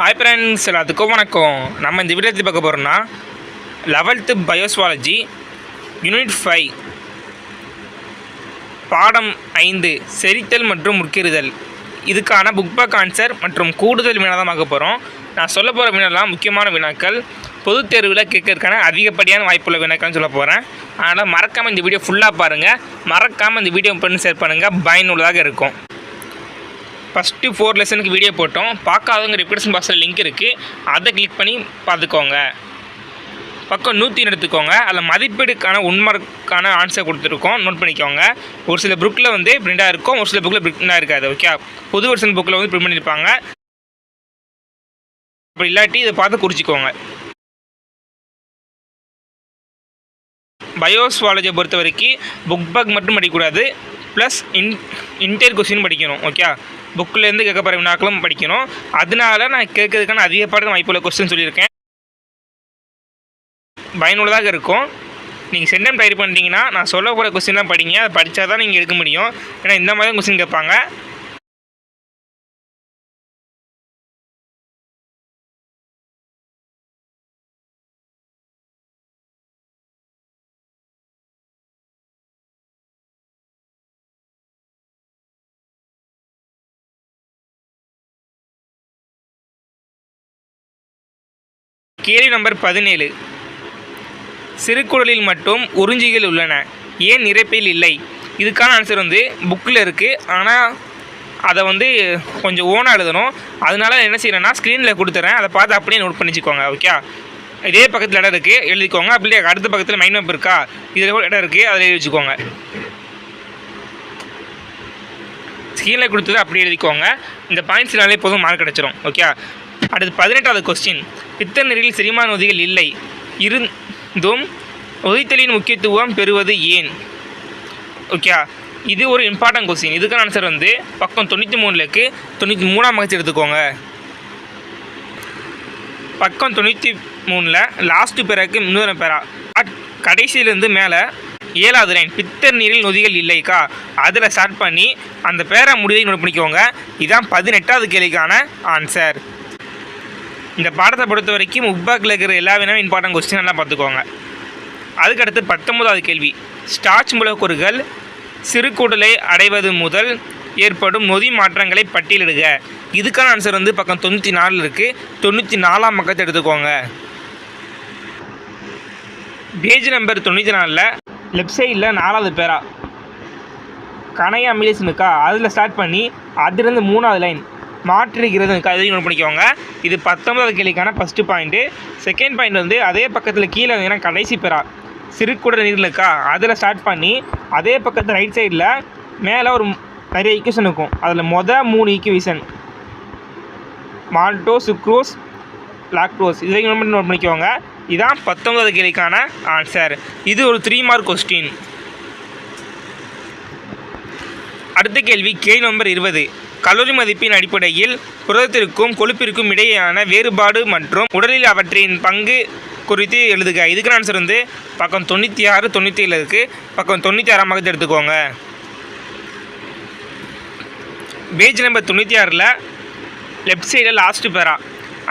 Hi friends எல்லாத்துக்கும் வணக்கம். நம்ம இந்த வீடியோ பார்க்க போகிறோம்னா லெவல்த்து பயோஸ்வாலஜி யூனிட் ஃபைவ் பாடம் ஐந்து செரித்தல் மற்றும் முற்கிறுதல். இதுக்கான புக் பேக் ஆன்சர் மற்றும் கூடுதல் வினா தான் பார்க்க போகிறோம் நான் சொல்ல போகிற வினாலாம் முக்கியமான வினாக்கள் பொதுத் தேர்வில் கேட்கறதுக்கான அதிகப்படியான வாய்ப்புள்ள வினாக்கள்னு சொல்ல போகிறேன் அதனால் மறக்காமல் இந்த வீடியோ ஃபுல்லாக பாருங்கள் மறக்காமல் இந்த வீடியோ பண்ணி ஷேர் பண்ணுங்கள் பயனுள்ளதாக இருக்கும். ஃபஸ்ட்டு ஃபோர் லெசனுக்கு வீடியோ போட்டோம். பார்க்காதவங்க டிஸ்கிரிப்ஷன் பாக்ஸில் லிங்க் இருக்குது அதை கிளிக் பண்ணி பார்த்துக்கோங்க. பக்கம் நூற்றி எடுத்துக்கோங்க. அதில் மதிப்பீடுக்கான உண்மைக்கான ஆன்சர் கொடுத்துருக்கோம். நோட் பண்ணிக்கோங்க. ஒரு சில புக்கில் வந்து பிரிண்டாக இருக்கும். ஒரு சில புக்கில் பிரிண்டாக இருக்காது. ஓகே புது வருஷன் புக்கில் வந்து பிரிண்ட் பண்ணியிருப்பாங்க அப்படி இல்லாட்டி இதை பார்த்து குறிச்சிக்கோங்க. பயோஸ்வாலஜியை பொறுத்த வரைக்கும் புக் பேக் மட்டும் படிக்கக்கூடாது ப்ளஸ் இன் இன்டர் கொஸ்டின் படிக்கணும் ஓகே புக்கிலேருந்து கேட்க போகிற வினாக்களும் படிக்கணும். அதனால நான் கேட்கறதுக்கான அதிகப்படியான வாய்ப்புள்ள கொஸ்டின் சொல்லியிருக்கேன். பயனுள்ளதாக இருக்கும். நீங்கள் சென்டம் ட்ரை பண்ணிட்டீங்கன்னா நான் சொல்ல போகிற கொஸ்டின்லாம் படிங்க. அதை படித்தா தான் நீங்கள் எடுக்க முடியும். ஏன்னா இந்த மாதிரி கொஸ்டின் கேட்பாங்க. கேள்வி நம்பர் பதினேழு. சிறுகுடலில் மட்டும் உறிஞ்சிகள் உள்ளன. ஏன் இறைப்பில் இல்லை? இதுக்கான ஆன்சர் வந்து புக்கில் இருக்குது ஆனால் அதை வந்து கொஞ்சம் ஓனாக எழுதணும். அதனால என்ன செய்கிறேன்னா ஸ்க்ரீனில் கொடுத்துறேன். அதை பார்த்து அப்படியே நோட் பண்ணிச்சுக்கோங்க ஓகே இதே பக்கத்தில் இடம் இருக்குது எழுதிக்கோங்க. அப்படியே அடுத்த பக்கத்தில் மைண்ட் மேப் இருக்கா? இதில் கூட இடம் இருக்குது அதில் எழுதி வச்சுக்கோங்க. ஸ்க்ரீனில் கொடுத்தது அப்படியே எழுதிக்கோங்க. இந்த பாயிண்ட்ஸ்னாலே போதும் மார்க் கிடச்சிரும் ஓகே அடுத்து பதினெட்டாவது கொஸ்டின் பித்த நீரில் செரிமான நொதிகள் இல்லை. இருந்தும் உதைத்தலின் முக்கியத்துவம் பெறுவது ஏன்? ஓகே இது ஒரு இம்பார்ட்டன்ட் கொஸ்டின் இதுக்கான ஆன்சர் வந்து பக்கம் தொண்ணூற்றி மூணுலக்கு தொண்ணூற்றி மூணாம் பக்கத்து எடுத்துக்கோங்க. பக்கம் தொண்ணூற்றி மூணில் லாஸ்ட்டு பேராக்கு இன்னொரு பேரா. அட் கடைசியிலேருந்து மேலே ஏழாவது லைன் பித்தர் நீரில் நொதிகள் இல்லைக்கா அதில் ஸ்டார்ட் பண்ணி அந்த பேரை முடிவை நோட் பண்ணிக்கோங்க. இதான் பதினெட்டாவது கேள்விக்கான ஆன்சர் இந்த பாடத்தை பொறுத்த வரைக்கும் உப்பாக்கில் இருக்கிற எல்லா வினாவும் இம்பார்ட்டன்ட் கொஸ்டின் நல்லா பார்த்துக்கோங்க. அதுக்கடுத்து பத்தொன்பதாவது கேள்வி. ஸ்டார்ச் மூலக்கூறுகள் சிறுகுடலை அடைவது முதல் ஏற்படும் நொதி மாற்றங்களை பட்டியலிடுக. இதுக்கான ஆன்சர் வந்து பக்கம் தொண்ணூற்றி நாலில் இருக்குது தொண்ணூற்றி நாலாம் பக்கத்தை எடுத்துக்கோங்க. பேஜ் நம்பர் தொண்ணூற்றி நாலில் லெஃப்ட் சைடில் நாலாவது பேரா. கனையா அமிலேஷனுக்கா அதில் ஸ்டார்ட் பண்ணி அதுலேருந்து மூணாவது லைன் மாற்றிருக்கிறது. அதையும் நோட் பண்ணிக்கோங்க. இது பத்தொன்பதாவது கேள்விக்கான ஃபஸ்ட்டு பாயிண்ட்டு செகண்ட் பாயிண்ட் வந்து அதே பக்கத்தில் கீழே வந்தீங்கன்னா கடைசி பெறா. சிறுகுட நீரில் இருக்கா? அதில் ஸ்டார்ட் பண்ணி அதே பக்கத்தில் ரைட் சைடில் மேலே ஒரு நிறைய ஈக்குவேஷன் இருக்கும். அதில் மொதல் மூணு ஈக்குவேஷன் மால்டோ சுக்ரோஸ் லாக்டோஸ் இதை மட்டும் நோட் பண்ணிக்கோங்க. இதான் பத்தொன்பதாவது கேள்விக்கான ஆன்சர் இது ஒரு த்ரீ மார்க் கொஸ்டின் அடுத்த கேள்வி கேள்வி நம்பர் இருபது. கலோரி மதிப்பின் அடிப்படையில் புரதத்திற்கும் கொழுப்பிற்கும் இடையேயான வேறுபாடு மற்றும் உடலில் அவற்றின் பங்கு குறித்து எழுதுக. இதுக்கு ஆன்சர் வந்து பக்கம் தொண்ணூற்றி ஆறு தொண்ணூற்றி ஏழு இருக்குது பக்கம் தொண்ணூற்றி ஆறாம் பக்கத்தை எடுத்துக்கோங்க. பேஜ் நம்பர் தொண்ணூற்றி ஆறில் லெஃப்ட் சைடில் லாஸ்ட்டு பேரா.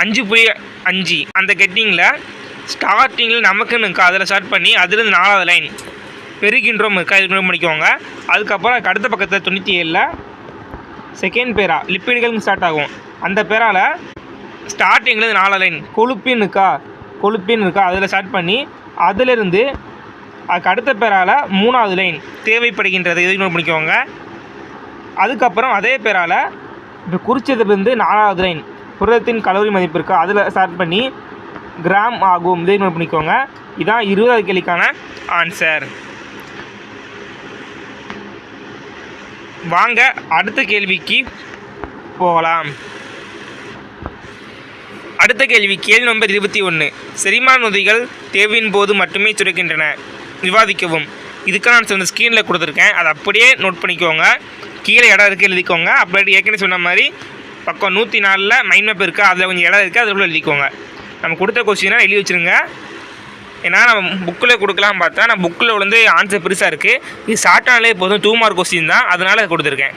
அஞ்சு புள்ளி அஞ்சு. அந்த கெட்டிங்கில் ஸ்டார்டிங்கில் நமக்குன்னு இருக்கா அதில் ஸ்டார்ட் பண்ணி அதுலேருந்து நாலாவது லைன் பெருகின்றோம் இருக்கா இது பண்ணிக்கோங்க அதுக்கப்புறம் அடுத்த பக்கத்தில் தொண்ணூற்றி ஏழில் செகண்ட் பேரா லிப்பிடுகள் ஸ்டார்ட் ஆகும். அந்த பேரால் ஸ்டார்டிங்கில் நாலு லைன் கொழுப்பின்னு இருக்கா? கொழுப்பின்னு இருக்கா? அதில் ஸ்டார்ட் பண்ணி அதிலிருந்து அதுக்கு அடுத்த பேரால் மூணாவது லைன் தேவைப்படுகின்றது. இதை நோட் பண்ணிக்கோங்க. அதுக்கப்புறம் அதே பேரால் இப்போ குறிச்சதுலேருந்து நாலாவது லைன் புரதத்தின் கலோரி மதிப்பு இருக்கா? அதில் ஸ்டார்ட் பண்ணி கிராம் ஆகும். இதை நோட் பண்ணிக்கோங்க. இதான் இருபதாவது கேள்விக்கான ஆன்சர் வாங்க அடுத்த கேள்விக்கு போகலாம். அடுத்த கேள்வி கேள்வி நம்பர் இருபத்தி ஒன்று செரிமான நொதிகள் தேவையின் போது மட்டுமே சுரக்கின்றன. விவாதிக்கவும். இதுக்கான நான் சொன்ன ஸ்க்ரீனில் கொடுத்துருக்கேன். அதை அப்படியே நோட் பண்ணிக்கோங்க. கீழே இடம் இருக்குது எழுதிக்கோங்க. அப்படி ஏற்கனவே சொன்ன மாதிரி பக்கம் நூற்றி நாலில் மைண்ட் மேப் இருக்குது அதில் கொஞ்சம் இடம் இருக்குது அதில் எழுதிக்கோங்க. நம்ம கொடுத்த கொஸ்டினாக எழுதி வச்சுருங்க. ஏன்னா நம்ம புக்கில் கொடுக்கலாம் பார்த்தா நான் புக்கில் வந்து ஆன்சர் பெருசாக இருக்குது இது ஷார்ட்டானாலே போதும். டூ மார்க் கொஸ்டின் தான். அதனால் அதை கொடுத்துருக்கேன்.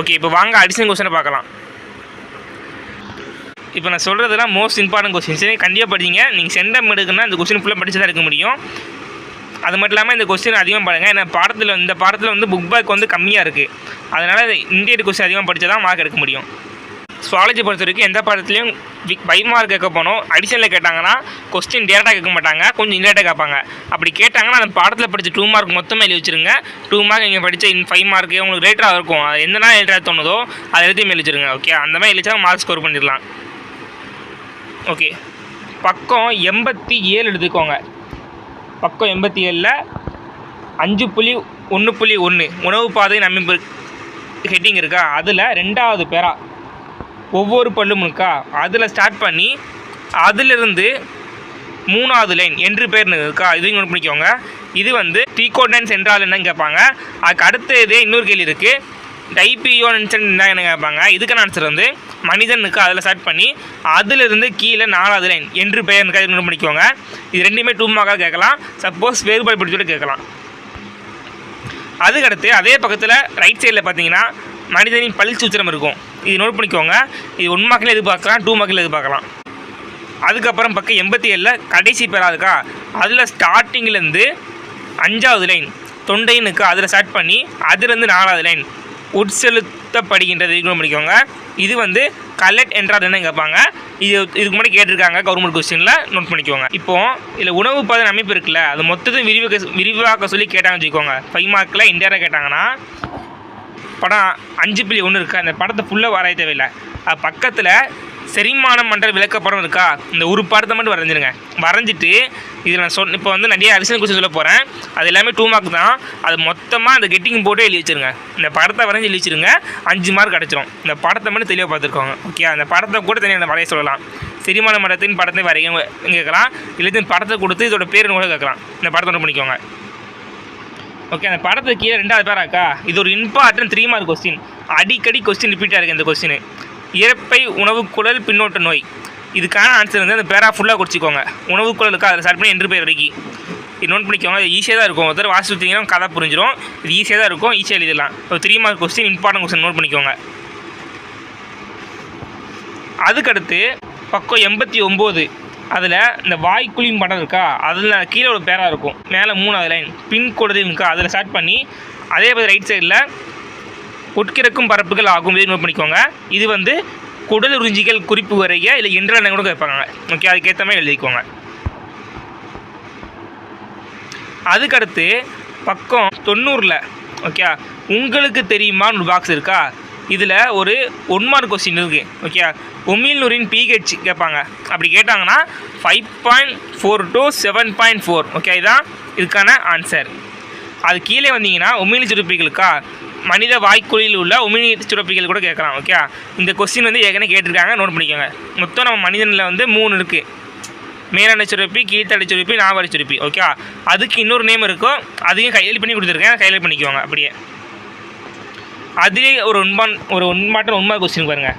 ஓகே இப்போ வாங்க அடிஷனல் கொஸ்டினை பார்க்கலாம். இப்போ நான் சொல்கிறதுலாம் மோஸ்ட் இம்பார்ட்டன்ட் கொஸ்டின்ஸ் கண்டிப்பாக படிங்க. நீங்கள் சென்டம் எடுக்குன்னா இந்த கொஸ்டின் ஃபுல்லாக படித்து தான் இருக்க முடியும். அது மட்டும் இல்லாமல் இந்த கொஸ்டின் அதிகமாக பாருங்க. ஏன்னா பாடத்தில் இந்த பாடத்தில் வந்து புக் பேக் வந்து கம்மியாக இருக்குது அதனால் இந்தியன் கொஸ்டின் அதிகமாக படித்தா தான் மார்க் எடுக்க முடியும். சுவாலஜி பொறுத்த வரைக்கும் எந்த பாடத்துலையும் பை மார்க் கேட்க போனோம். அடிஷனில் கேட்டாங்கன்னா கொஸ்டின் டேரெக்டாக கேட்க மாட்டாங்க. கொஞ்சம் இன்டேட்டாக கேட்பாங்க. அப்படி கேட்டாங்கன்னா அந்த பாடத்தில் படித்த டூ மார்க் மொத்தமாக எழுதி வச்சுருங்க. டூ மார்க் நீங்கள் படித்த இன் ஃபைவ் மார்க்கு உங்களுக்கு ரேட்டராக இருக்கும். அது எந்த நாள் ரேட்டராக தோணுதோ அதை எழுதியும் எழுதிச்சிருங்க ஓகே அந்த மாதிரி எழுதிச்சா மார்க் ஸ்கோர் பண்ணிடலாம். ஓகே பக்கம் எண்பத்தி ஏழு எடுத்துக்கோங்க. பக்கம் எண்பத்தி ஏழில் அஞ்சு புள்ளி ஒன்று புள்ளி ஒன்று உணவு பாதை அமைப்பு ஹெட்டிங் இருக்கா? அதில் ரெண்டாவது பேரா ஒவ்வொரு பல்லும் இருக்கா அதில் ஸ்டார்ட் பண்ணி அதிலிருந்து மூணாவது லைன் என்று பேர் இருக்கா? இதையும் நோட் பண்ணிக்கோங்க. இது வந்து டீகோடன்ஸ் என்றால் என்னன்னு கேட்பாங்க. அதுக்கு அடுத்த இதே இன்னொரு கேள்வி இருக்குது டைபியோன்ஸ் என்ன கேட்பாங்க. இதுக்கான ஆன்சர் வந்து மனிதனுக்கு அதில் ஸ்டார்ட் பண்ணி அதிலிருந்து கீழே நாலாவது லைன் என்று பெயர் இருக்கா இது பண்ணிக்கோங்க. இது ரெண்டுமே டூ மார்க்காக கேட்கலாம். சப்போஸ் வேறுபாடு பிடிச்சோட கேட்கலாம். அதுக்கடுத்து அதே பக்கத்தில் ரைட் சைடில் பார்த்தீங்கன்னா மனிதனின் பல் சூத்திரம் இருக்கும். இது நோட் பண்ணிக்கோங்க. இது ஒன் மார்க்கில் எதிர்பார்க்கலாம் டூ மார்க்கில் எதிர்பார்க்கலாம். அதுக்கப்புறம் பக்கம் எண்பத்தி ஏழில் கடைசி பேரா இருக்கா? அதில் ஸ்டார்டிங்லேருந்து அஞ்சாவது லைன் தொண்டைனுக்கு அதில் ஸ்டார்ட் பண்ணி அதுலேருந்து நாலாவது லைன் உட்செலுத்தப்படுகின்றது. இது பண்ணிக்கோங்க. இது வந்து கலெக்ட் என்றால் என்ன கேட்பாங்க. இது இதுக்கு முன்னாடி கேட்டிருக்காங்க கவர்மெண்ட் கொஸ்டினில் நோட் பண்ணிக்கோங்க. இப்போது இதில் உணவு பாதன அமைப்பு இருக்குல்ல அது மொத்தத்தையும் விரிவாக்க விரிவாக்க சொல்லி கேட்டாங்கன்னு வச்சுக்கோங்க. ஃபைவ் மார்க்கில் இந்தியாவில் கேட்டாங்கன்னா படம் அஞ்சு புள்ளி ஒன்று இருக்குது அந்த படத்தை ஃபுல்லாக வரைய தேவையில்லை. அது பக்கத்தில் செரிமானம் மன்ற விளக்கப்படம் இருக்கா? இந்த ஒரு படத்தை மட்டும் வரைஞ்சிருங்க. வரைஞ்சிட்டு இதில் நான் சொன்ன இப்போ வந்து நிறைய அரிசல் குறித்து சொல்ல போகிறேன் அது எல்லாமே டூ மார்க் தான். அது மொத்தமாக அந்த கெட்டிங் போட்டு எழுதி வச்சுருங்க. இந்த படத்தை வரைஞ்சி எழுதி வச்சுருங்க. அஞ்சு மார்க் கிடச்சிரும். இந்த படத்தை மட்டும் தெளிவாக பார்த்துருக்கோங்க ஓகே அந்த படத்தை கூட தனியாக வரைய சொல்லலாம். செரிமான மன்றத்தின் படத்தை வரைய கேட்கலாம். இல்லை படத்தை கொடுத்து இதோட பேர் கூட கேட்கலாம். இந்த படத்தை ஒன்று பண்ணிக்கோங்க. ஓகே அந்த படத்துக்கு கீழே ரெண்டாவது பேராக்கா இது ஒரு இம்பார்ட்டன்ட் த்ரீ மார்க் கொஸ்டின் அடிக்கடி கொஸ்டின் ரிப்பீட்டாக இருக்குது இந்த கொஸ்டின் இறப்பை உணவு குழல் பின்னோட்ட நோய். இதுக்கான ஆன்சர் வந்து அந்த பேரா ஃபுல்லாக குடிச்சிக்கோங்க. உணவு குழலுக்கு அதில் ஸ்டார்ட் பண்ணி என்று பேர் வரைக்கும். இது நோட் பண்ணிக்கோங்க. இது ஈஸியாக தான் இருக்கும். ஒருத்தர் வாசி சுற்றிங்கன்னா கதை புரிஞ்சிடும் இது ஈஸியாக தான் இருக்கும். ஈஸியாக எழுதிடலாம். ஒரு three mark question important question note பண்ணிக்கோங்க. அதுக்கடுத்து பக்கம் எண்பத்தி ஒம்பது. அதில் இந்த வாய்க்குழியும் படம் இருக்கா? அதில் கீழே ஒரு பேராக இருக்கும். மேலே மூணாவது லைன் பின் இருக்கா அதில் ஸ்டார்ட் பண்ணி அதே மாதிரி ரைட் சைடில் உட்கிடக்கும் பரப்புகள் ஆகும். இது நோட் பண்ணிக்கோங்க. இது வந்து குடல் உறிஞ்சிகள் குறிப்பு வரைய இல்லை என்ற கூட கேட்பாங்க ஓகே அதுக்கேற்ற மாதிரி எழுதிக்கோங்க. அதுக்கடுத்து பக்கம் தொண்ணூறில் ஓகே உங்களுக்கு தெரியுமான்னு ஒரு பாக்ஸ் இருக்கா? இதில் ஒரு ஒன் மார்க் கொஸ்டின் இருக்குது ஓகே உமிழ்நூரின் பிஹெச் கேட்பாங்க. அப்படி கேட்டாங்கன்னா five point four to seven point four okay இதுதான் இதுக்கான ஆன்சர் அது கீழே வந்தீங்கன்னா உமிழ் சுரப்பிகளுக்கா மனித வாய்க்குழியில் உள்ள உமிழ்நீர் சுரப்பிகள் கூட கேட்கலாம் ஓகே இந்த கொஸ்டின் வந்து ஏற்கனவே கேட்டிருக்காங்க நோட் பண்ணிக்கோங்க. மொத்தம் நம்ம மனிதனில் வந்து மூணு இருக்குது மேலடை சுரப்பி கீழ்த்தடை சுரப்பி நாவடை சுரப்பி ஓகே அதுக்கு இன்னொரு நேம் இருக்கும். அதையும் கையில் பண்ணி கொடுத்துருக்கேன். கையில் பண்ணிக்குவாங்க அப்படியே. அதுலேயே ஒரு உண்பான் ஒரு உண்மாட்டம் உண்மை கொஸ்டின் பாருங்கள்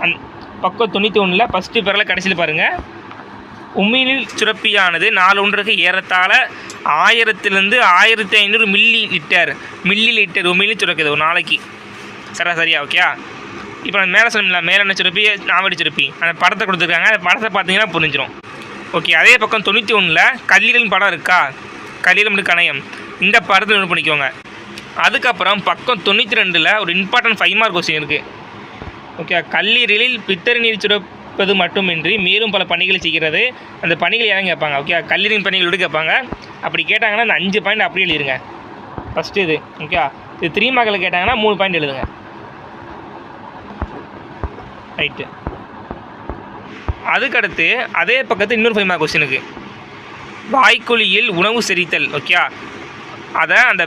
அந் பக்கம் தொண்ணூற்றி ஒன்றில் ஃபஸ்ட்டு பேரில் கடைசியில் பாருங்கள் உமிழில் சுரப்பியானது நாலு ஒன்றுக்கு ஏறத்தாழ ஆயிரத்துலேருந்து ஆயிரத்தி ஐநூறு மில்லி லிட்டர் மில்லி லிட்டர் உமிழ் சுரக்குது ஒரு நாளைக்கு. சராசரியா ஓகே இப்போ நான் மேலே சொன்னீங்களா மேலே என்ன சுரப்பி நாவடி சுரப்பி. அந்த படத்தை கொடுத்துருக்காங்க. அந்த படத்தை பார்த்தீங்கன்னா புரிஞ்சிடும் ஓகே அதே பக்கம் தொண்ணூற்றி ஒன்றில் கல்லீரல் படம் இருக்கா? கல்லீரல் கணையம். இந்த படத்தை நோட் பண்ணிக்கோங்க. அதுக்கப்புறம் பக்கம் தொண்ணூற்றி ரெண்டில் ஒரு இம்பார்ட்டன்ட் ஃபைவ் மார்க் கொஸ்டின் இருக்குது ஓகே கல்லீரலில் பித்தரி நீர் சுரப்பது மட்டுமின்றி மேலும் பல பணிகளை செய்கிறது. அந்த பணிகள் யாரும் கேட்பாங்க? ஓகே கல்லீரல் பணிகளோடு கேட்பாங்க? அப்படி கேட்டாங்கன்னா அந்த அஞ்சு பாயிண்ட் அப்படியே எழுதிருங்க ஃபஸ்ட்டு இது ஓகே இது த்ரீ மார்க்கில் கேட்டாங்கன்னா மூணு பாயிண்ட் எழுதுங்க. ரைட்டு அதுக்கடுத்து அதே பக்கத்து இன்னொரு ஃபைவ் மார்க் கொஸ்டினுக்கு வாய்க்குழியில் உணவு செரித்தல் ஓகே அதை அந்த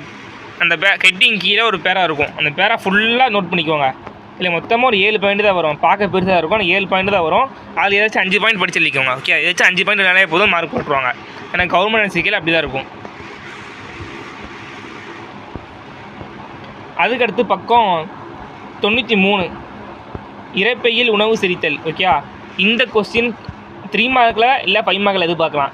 அந்த பே ஹெட்டிங் கீழே ஒரு பேரா இருக்கும். அந்த பேரா ஃபுல்லாக நோட் பண்ணிக்கோங்க. இல்லை மொத்தமாக ஒரு ஏழு பாயிண்ட் தான் வரும். பார்க்க பெருசாக இருக்கும். ஆனால் ஏழு பாயிண்ட் தான் வரும். அதில் ஏதாச்சும் அஞ்சு பாயிண்ட் படிச்சு எழுதிக்கோங்க ஓகே ஏதாச்சும் அஞ்சு பாயிண்ட் நிறைய போதும் மார்க் போட்டுருவாங்க. ஏன்னா கவர்மெண்ட் சிக்கல் அப்படி தான் இருக்கும். அதுக்கடுத்து பக்கம் தொண்ணூற்றி மூணு. இறைப்பையில் உணவு செரித்தல் ஓகே இந்த கொஸ்டின் த்ரீ மார்க்கில் இல்லை ஃபைவ் மார்க்கில் எதிர்பார்க்கலாம்.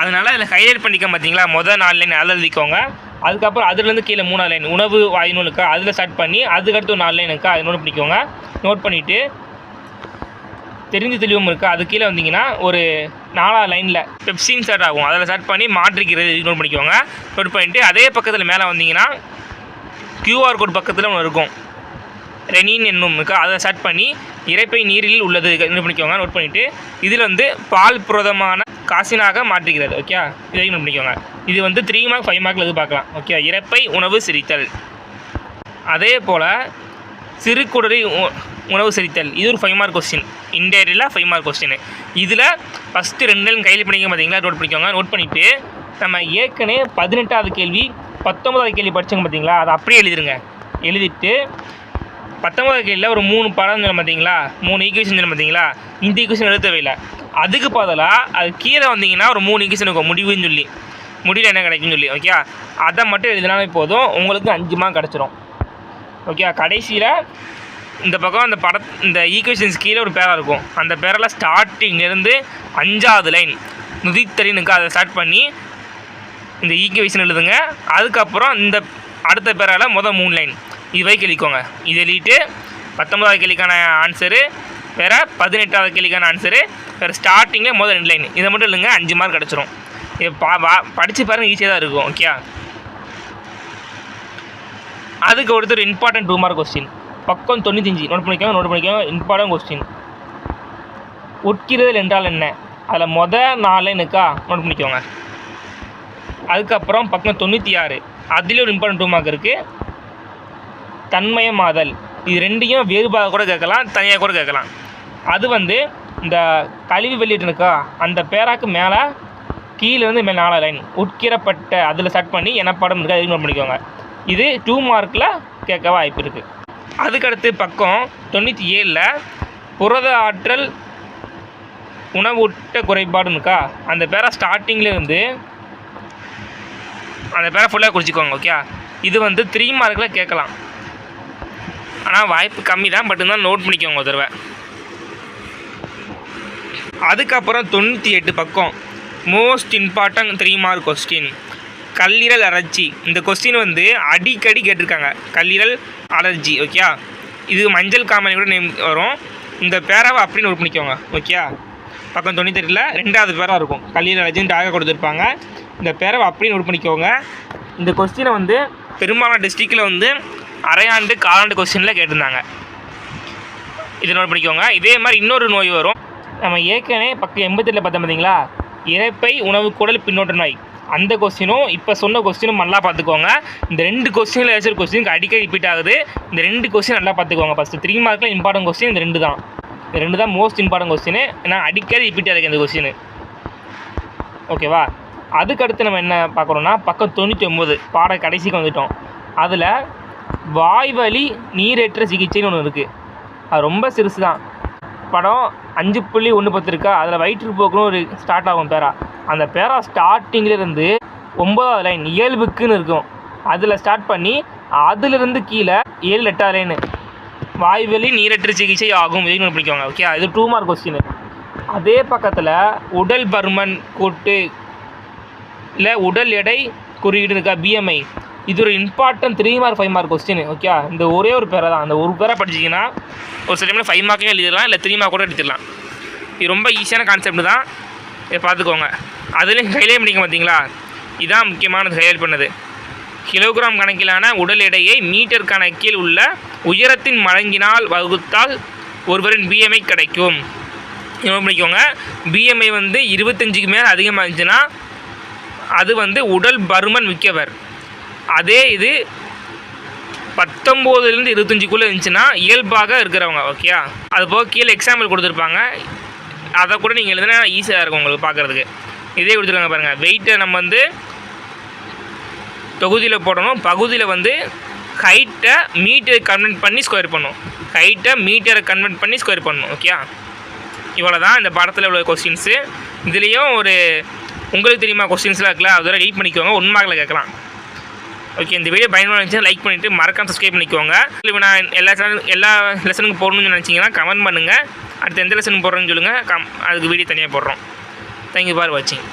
அதனால் இதில் ஹைலைட் பண்ணிக்க பார்த்தீங்களா மொதல் நாலு லைன் எழுதிக்கோங்க. அதுக்கப்புறம் அதுலேருந்து கீழே மூணாவது லைன் உணவு வாயின்னு இருக்கா அதில் ஸ்டார்ட் பண்ணி அதுக்கடுத்து ஒரு நாலு லைன் இருக்கா அதை நோட் பண்ணிக்கோங்க நோட் பண்ணிவிட்டு தெரிஞ்சு தெளிவும் இருக்குது அது கீழே வந்தீங்கன்னா ஒரு நாலாவது லைனில் பெப்சின் ஸ்டார்ட் ஆகும். அதில் ஸ்டார்ட் பண்ணி மாற்றிக்கிறது நோட் பண்ணிக்கோங்க. நோட் பண்ணிவிட்டு அதே பக்கத்தில் மேலே வந்தீங்கன்னா கியூஆர் கோட் பக்கத்தில் ஒன்று இருக்கும். ரெனின் என்னும் இருக்குது அதை ஸ்டார்ட் பண்ணி இறைப்பை நீரில் உள்ளது நோட் பண்ணிக்கோங்க நோட் பண்ணிவிட்டு இதில் வந்து பால் புரதமான காசினாக மாற்றுகிறது ஓகே இதையும் நோட் பண்ணிக்கோங்க இது வந்து த்ரீ மார்க் ஃபைவ் மார்க்கில் இது பார்க்கலாம் ஓகே இறப்பை உணவு சிரித்தல். அதே போல் சிறு குடலி உ- உணவு செரித்தல். இது ஒரு ஃபைவ் மார்க் கொஸ்டின் இன்டேரியில் ஃபைவ் மார்க் கொஸ்டின் இதில் ஃபஸ்ட்டு ரெண்டு நாள் கையில் பண்ணிக்க பார்த்தீங்களா நோட் பண்ணிக்கோங்க நோட் பண்ணிவிட்டு நம்ம ஏற்கனவே பதினெட்டாவது கேள்வி பத்தொன்பதாவது கேள்வி படிச்சோங்க பார்த்தீங்களா அதை அப்படியே எழுதிருங்க. எழுதிட்டு பத்தொன்பதாவது கேள்வியில் ஒரு மூணு படம் பார்த்தீங்களா மூணு ஈக்குவேஷன் பார்த்தீங்களா இந்த ஈக்குவேஷன் எழுத தேவையில்லை அதுக்கு பதிலாக அது கீழே வந்தீங்கன்னா ஒரு மூணு இங்கிலீஷ் இருக்கும். முடிவுன்னு சொல்லி. முடிவில் என்ன கிடைக்குன்னு சொல்லி ஓகே அதை மட்டும் எழுதினாலே போதும். உங்களுக்கு அஞ்சு மார்க் கிடச்சிரும். ஓகே கடைசியில் இந்த பக்கம் அந்த பட இந்த ஈக்குவேஷன்ஸ் கீழே ஒரு பேரா இருக்கும். அந்த பேரில் ஸ்டார்டிங்லேருந்து அஞ்சாவது லைன் நுதித்தலினுக்கு அதை ஸ்டார்ட் பண்ணி இந்த ஈக்குவேஷன் எழுதுங்க. அதுக்கப்புறம் இந்த அடுத்த பேரால் மொதல் மூணு லைன் இவை கிளிக்கோங்க இது எழுதிட்டு பத்தொன்பதாவது கிளிக்கான ஆன்சரு வேறு பதினெட்டாவது கேள்விக்கான ஆன்சரு வேறு ஸ்டார்டிங்கில் முதல் ரெண்டு லைன் இதை மட்டும் இல்லைங்க அஞ்சு மார்க் கிடச்சிரும். இது பா வா படித்து பாருங்கள் ஈஸியாக தான் இருக்கும் ஓகே அதுக்கு ஒருத்தர் ஒரு இம்பார்ட்டன்ட் டூ மார்க் கொஸ்டின் பக்கம் தொண்ணூத்தஞ்சு நோட் பண்ணிக்கோங்க நோட் பண்ணிக்கோங்க இம்பார்ட்டன்ட் கொஸ்டின் உட்கிறுதல் என்றால் என்ன? அதில் மொதல் நாலு எனக்கா நோட் பண்ணிக்கோங்க. அதுக்கப்புறம் பக்கம் தொண்ணூற்றி ஆறு அதுலேயும் ஒரு இம்பார்ட்டன்ட் டூ மார்க் இருக்குது தன்மயமாதல். இது ரெண்டையும் வேறுபாக கூட கேட்கலாம் தனியாக கூட கேட்கலாம். அது வந்து இந்த கழிவு வெளியிட்டு இருக்கா அந்த பேராக்கு மேலே கீழேருந்து மேலே நாலு லைன் உட்கிரப்பட்ட அதில் சட் பண்ணி எனப்படம் இருக்குது அதுக்கு நோட் பண்ணிக்கோங்க. இது டூ மார்க்கில் கேட்க வாய்ப்பு இருக்குது அதுக்கடுத்து பக்கம் தொண்ணூற்றி ஏழில் புரத ஆற்றல் உணவூட்ட குறைபாடுன்னு இருக்கா அந்த பேரை ஸ்டார்டிங்லேருந்து அந்த பேரை ஃபுல்லாக குறிச்சிக்கோங்க ஓகே இது வந்து த்ரீ மார்க்கில் கேட்கலாம். ஆனால் வாய்ப்பு கம்மி தான் பட் இருந்தாலும் நோட் பண்ணிக்கோங்க ஒரு தடவை. அதுக்கப்புறம் தொண்ணூற்றி எட்டு பக்கம். Most important three mark question கல்லீரல் அலர்ஜி இந்த கொஸ்டின் வந்து அடிக்கடி கேட்டிருக்காங்க. கல்லீரல் அலர்ஜி ஓகே இது மஞ்சள் காமலை கூட நேம் வரும். இந்த பேராவை அப்படின்னு நோட் பண்ணிக்கோங்க ஓகேயா பக்கம் தொண்ணூத்தெட்டில் ரெண்டாவது பேராக இருக்கும். கல்லீரல் அலர்ஜின்னு டாக கொடுத்துருப்பாங்க. இந்த பேராவை அப்படின்னு நோட் பண்ணிக்கோங்க இந்த கொஸ்டினை வந்து பெரும்பாலான டிஸ்ட்ரிக்டில் வந்து அரையாண்டு காலாண்டு கொஸ்டினில் கேட்டிருந்தாங்க. இதை நோட் பண்ணிக்கோங்க. இதே மாதிரி இன்னொரு நோய் வரும். நம்ம ஏற்கனவே பக்கம் எண்பத்தெட்டில் பார்த்தோம் பார்த்தீங்களா? இறைப்பை உணவு குடல் பின்னோட்ட நோய். அந்த கொஸ்டினும் இப்போ சொன்ன கொஸ்டினும் நல்லா பார்த்துக்கோங்க. இந்த ரெண்டு கொஸ்டினில் ஏதாச்சும் கொஸ்டினுக்கு அடிக்கடி ரிப்பீட் ஆகுது. இந்த ரெண்டு கொஸ்டின் நல்லா பார்த்துக்கோங்க ஃபஸ்ட்டு த்ரீ மார்க்கில் இம்பார்ட்டன்ட் கொஸ்டின் இந்த ரெண்டு தான். இந்த ரெண்டு தான் மோஸ்ட் இம்பார்ட்டன்ட் கொஸ்டின் ஏன்னா அடிக்கடி ரிப்பீட் ஆகிருக்கு இந்த கொஸ்டின். ஓகேவா அதுக்கடுத்து நம்ம என்ன பார்க்குறோன்னா பக்கம் தொண்ணூற்றி ஒம்பது பாட கடைசிக்கு வந்துட்டோம். அதில் வாய்வழி நீரேற்ற சிகிச்சைன்னு ஒன்று இருக்குது அது ரொம்ப சிறுசு தான். படம் அஞ்சு புள்ளி ஒன்று பத்து இருக்கா? அதில் வயிற்றுப்போக்குன்னு ஒரு ஸ்டார்ட் ஆகும் பேரா. அந்த பேரா ஸ்டார்டிங்கிலேருந்து ஒம்பதாவது லைன் இயல்புக்குன்னு இருக்கும். அதில் ஸ்டார்ட் பண்ணி அதிலிருந்து கீழே ஏழு எட்டாவது லைனு வாய்வெளி நீரற்ற சிகிச்சை ஆகும். இதுன்னு பிடிக்குவாங்க ஓகே இது டூ மார்க் கொஸ்டின் அதே பக்கத்தில் உடல் பருமன் கூட்டு இல்லை உடல் எடை குறியீடு இருக்கா? பிஎம்ஐ இது ஒரு important three mark five mark question okay இந்த ஒரே ஒரு பேரை தான். அந்த ஒரு பேரை படிச்சிங்கன்னா ஒரு சில டைமில் ஃபைவ் மார்க்கே எழுதிடலாம் இல்லை த்ரீ மார்க் கூட எடுத்துடலாம். இது ரொம்ப ஈஸியான கான்செப்ட் தான். இதை பார்த்துக்கோங்க. அதுலேயும் ஹைலைட் பண்ணிக்க பார்த்தீங்களா இதுதான் முக்கியமானது ஹைலைட் பண்ணது. கிலோகிராம் கணக்கிலான உடல் எடையை மீட்டர் கணக்கில் உள்ள உயரத்தின் மடங்கினால் வகுத்தால் ஒருவரின் பிஎம்ஐ கிடைக்கும். என்ன பண்ணிக்கோங்க. பிஎம்ஐ வந்து இருபத்தஞ்சுக்கு மேலே அதிகமாக இருந்துச்சுன்னா அது வந்து உடல் பருமன் மிக்கவர். அதே இது பத்தொம்போதுலேருந்து இருபத்தஞ்சுக்குள்ளே இருந்துச்சுன்னா இயல்பாக இருக்கிறவங்க ஓகேயா அது போக கீழே எக்ஸாம்பிள் கொடுத்துருப்பாங்க. அதை கூட நீங்கள் எழுதுனா ஈஸியாக இருக்கும் உங்களுக்கு பார்க்குறதுக்கு. இதே கொடுத்துருக்காங்க பாருங்கள் வெயிட்டை நம்ம வந்து தொகுதியில் போடணும். பகுதியில் வந்து ஹைட்டை மீட்டரை கன்வெர்ட் பண்ணி ஸ்கொயர் பண்ணணும். ஹைட்டை மீட்டரை கன்வெர்ட் பண்ணி ஸ்கொயர் பண்ணணும் ஓகேயா இவ்வளோ தான் இந்த பாடத்தில் உள்ள கொஸ்டின்ஸு இதுலேயும் ஒரு உங்களுக்கு தெரியுமா கொஸ்டின்ஸ்லாம் இருக்குல்ல? அதோட ரீட் பண்ணிக்கோங்க. ஒன் கேட்கலாம். ஓகே இந்த வீடியோ பயனுள்ள இருந்துச்சுன்னா லைக் பண்ணிவிட்டு மறக்காம சப்ஸ்கிரைப் பண்ணிக்கோங்க. இல்லை நான் எல்லா சேனல் எல்லா லெசனுக்கும் போடணும்னு நினச்சிங்கன்னா கமெண்ட் பண்ணுங்கள் அடுத்து எந்த லெசன் போடுறேன்னு சொல்லுங்கள் கம் அதுக்கு வீடியோ தனியாக போடுறோம். தேங்க்யூ ஃபார் வாட்சிங்